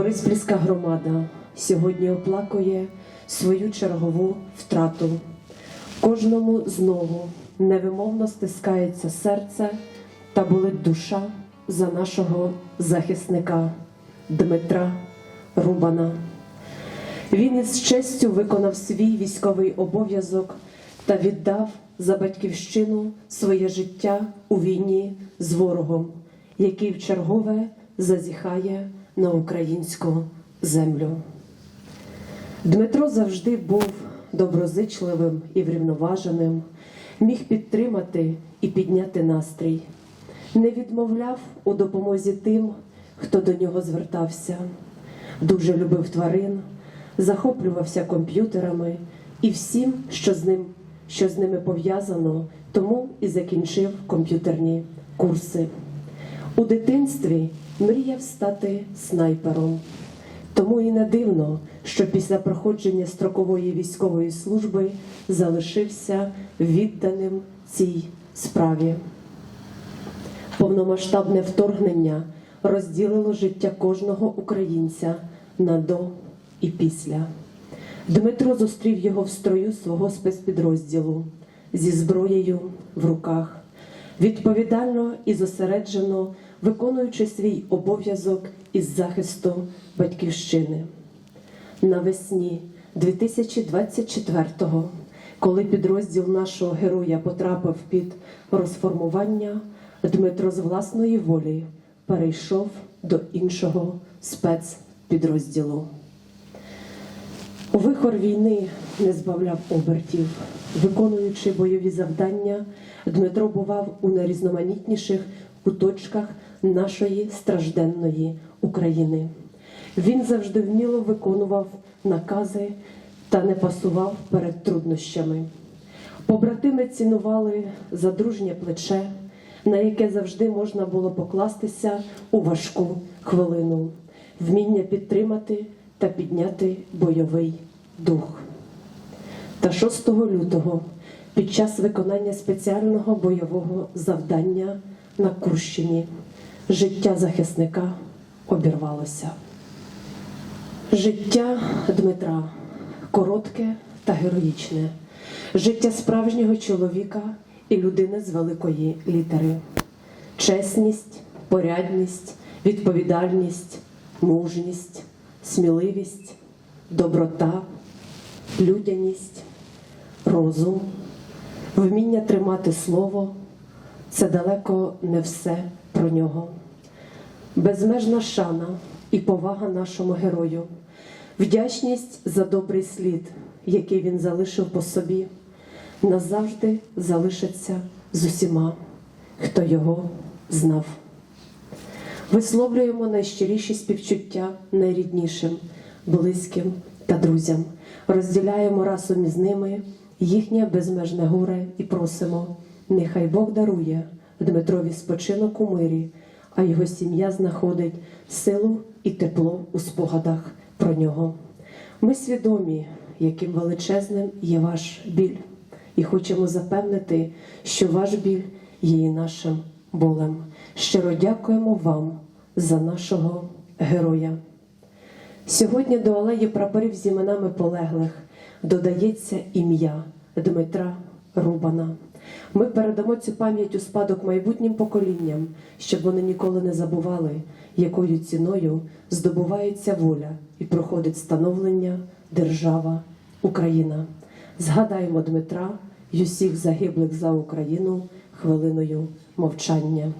Бориспільська громада сьогодні оплакує свою чергову втрату. Кожному знову невимовно стискається серце та болить душа за нашого захисника Дмитра Рубана. Він із честю виконав свій військовий обов'язок та віддав за батьківщину своє життя у війні з ворогом, який вчергове зазіхає на українську землю. Дмитро завжди був доброзичливим і врівноваженим, міг підтримати і підняти настрій, не відмовляв у допомозі тим, хто до нього звертався, дуже любив тварин, захоплювався комп'ютерами і всім, що з ним, що з ними пов'язано, тому і закінчив комп'ютерні курси. У дитинстві мріяв стати снайпером. Тому і не дивно, що після проходження строкової військової служби залишився відданим цій справі. Повномасштабне вторгнення розділило життя кожного українця на до і після. Дмитро зустрів його в строю свого спецпідрозділу зі зброєю в руках, відповідально і зосереджено виконуючи свій обов'язок із захисту батьківщини. Навесні 2024-го, коли підрозділ нашого героя потрапив під розформування, Дмитро з власної волі перейшов до іншого спецпідрозділу. Вихор війни не збавляв обертів. Виконуючи бойові завдання, Дмитро бував у найрізноманітніших куточках нашої стражденної України. Він завжди вміло виконував накази та не пасував перед труднощами. Побратими цінували за дружнє плече, на яке завжди можна було покластися у важку хвилину, вміння підтримати та підняти бойовий дух. Та 6 лютого під час виконання спеціального бойового завдання на Курщині життя захисника обірвалося. Життя Дмитра коротке та героїчне, життя справжнього чоловіка і людини з великої літери, чесність, порядність, відповідальність, мужність, сміливість, доброта, людяність, розум, вміння тримати слово це далеко не все про нього. Безмежна шана і повага нашому герою, вдячність за добрий слід, який він залишив по собі, назавжди залишиться з усіма, хто його знав. Висловлюємо найщиріші співчуття найріднішим, близьким та друзям, розділяємо разом із ними їхнє безмежне горе і просимо. Нехай Бог дарує Дмитрові спочинок у мирі, а його сім'я знаходить силу і тепло у спогадах про нього. Ми свідомі, яким величезним є ваш біль, і хочемо запевнити, що ваш біль є і нашим болем. Щиро дякуємо вам за нашого героя. Сьогодні до алеї прапорів з іменами полеглих додається ім'я Дмитра Рубана. Ми передамо цю пам'ять у спадок майбутнім поколінням, щоб вони ніколи не забували, якою ціною здобувається воля і проходить становлення держава Україна. Згадаємо Дмитра й усіх загиблих за Україну хвилиною мовчання.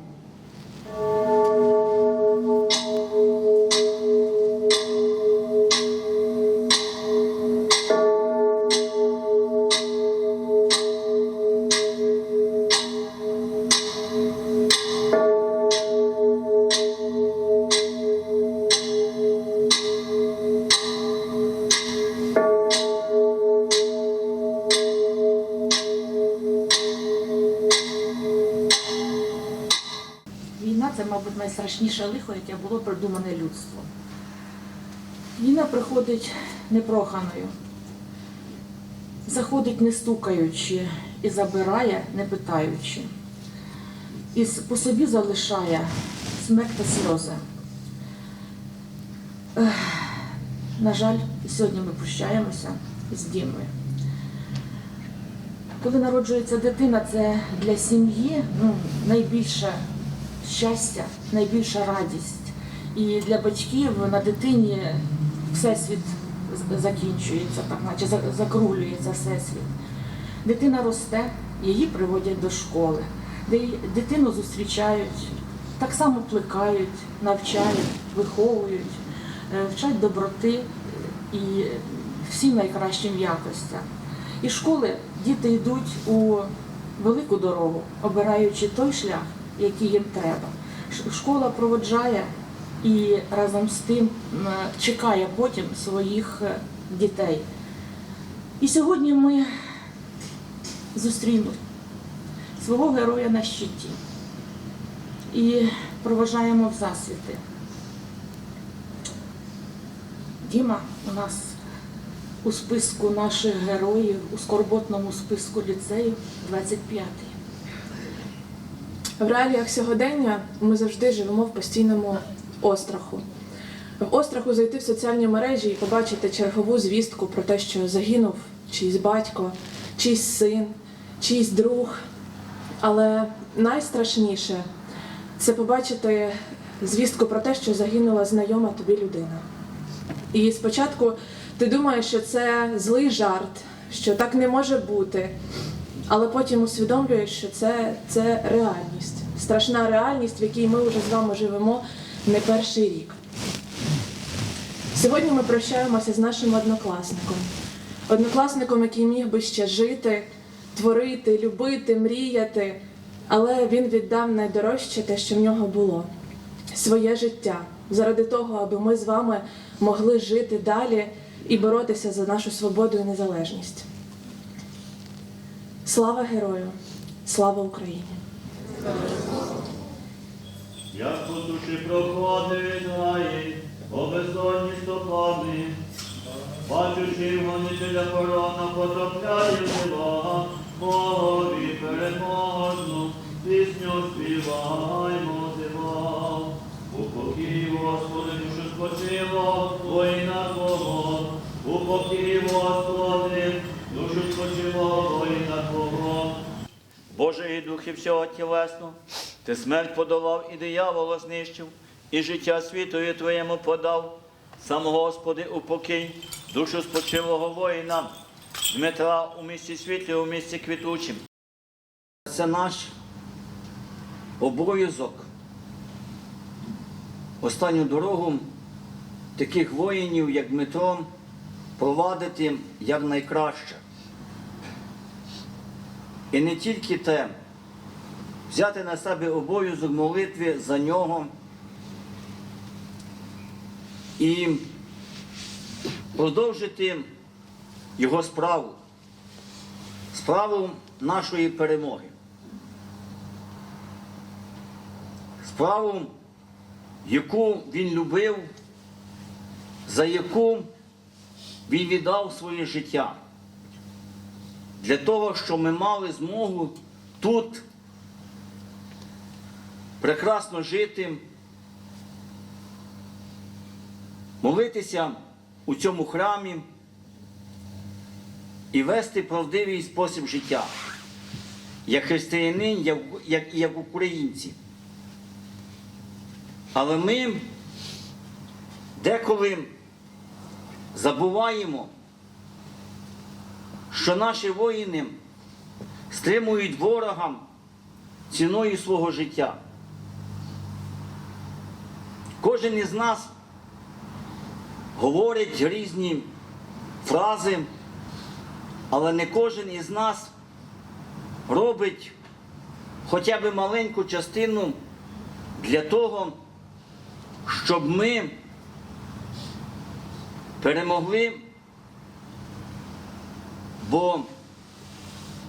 Це, мабуть, найстрашніше лихо, яке було придумане людством. Війна приходить непроханою, заходить не стукаючи і забирає, не питаючи. І по собі залишає смерть та сльози. На жаль, сьогодні ми прощаємося з Дімою. Коли народжується дитина, це для сім'ї ну, найбільше щастя, найбільша радість. І для батьків на дитині всесвіт закінчується, так наче за- закруглюється всесвіт. Дитина росте, її приводять до школи, де дитину зустрічають, так само плекають, навчають, виховують, е, вчать доброти і всім найкращим якостям. І школи діти йдуть у велику дорогу, обираючи той шлях, який їм треба. Школа проводжає і разом з тим чекає потім своїх е, дітей. І сьогодні ми зустріли свого героя на щиті і проважаємо в засвіти. Діма у нас у списку наших героїв, у скорботному списку ліцею 25-й. В реаліях сьогодення ми завжди живемо в постійному остраху. В остраху зайти в соціальні мережі і побачити чергову звістку про те, що загинув чийсь батько, чийсь син, чийсь друг. Але найстрашніше це побачити звістку про те, що загинула знайома тобі людина. І спочатку ти думаєш, що це злий жарт, що так не може бути. Але потім усвідомлюєш, що це, це реальність, страшна реальність, в якій ми вже з вами живемо не перший рік. Сьогодні ми прощаємося з нашим однокласником. Однокласником, який міг би ще жити, творити, любити, мріяти, але він віддав найдорожче те, що в нього було своє життя, заради того, аби ми з вами могли жити далі і боротися за нашу свободу і незалежність. Слава герою! Слава Україні! Як по душі проходить о по безодні стопами, бачучи гонителя корона, потрапляє в Богові Боже і духи всього тілесно, ти смерть подолав і диявола знищив, і життя світові Твоєму подав. Сам Господи, упокій, душу спочилого воїна, Дмитра у місті світлі, у місті квітучим. Це наш обов'язок. Останню дорогу таких воїнів, як Дмитро, провадити якнайкраще. І не тільки те, взяти на себе обов'язок молитви за нього. І продовжити його справу, справу нашої перемоги. Справу, яку він любив, за яку він віддав своє життя. Для того, щоб ми мали змогу тут прекрасно жити, молитися у цьому храмі і вести правдивий спосіб життя, як християнин, як, як, як українці. Але ми деколи забуваємо що наші воїни стримують ворога ціною свого життя. Кожен із нас говорить різні фрази, але не кожен із нас робить хоча б маленьку частину для того, щоб ми перемогли Бо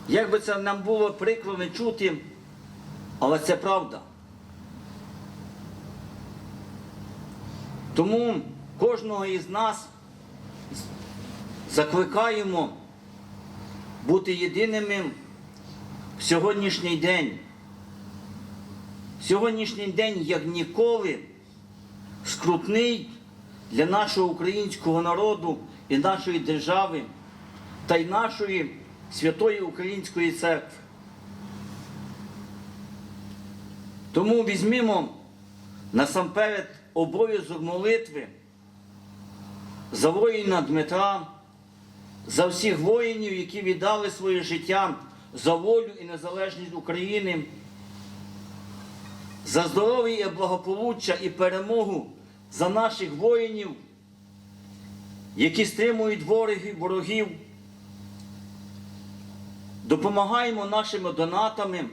як би це нам було прикро не чути, але це правда. Тому кожного із нас закликаємо бути єдиними в сьогоднішній день. Сьогоднішній день, як ніколи, скрутний для нашого українського народу і нашої держави та й нашої святої української церкви. Тому візьмімо насамперед обов'язок молитви за воїна Дмитра, за всіх воїнів, які віддали своє життя за волю і незалежність України, за здоров'я, благополуччя і перемогу за наших воїнів, які стримують ворогів, ворогів. Допомагаємо нашими донатами,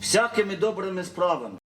всякими добрими справами.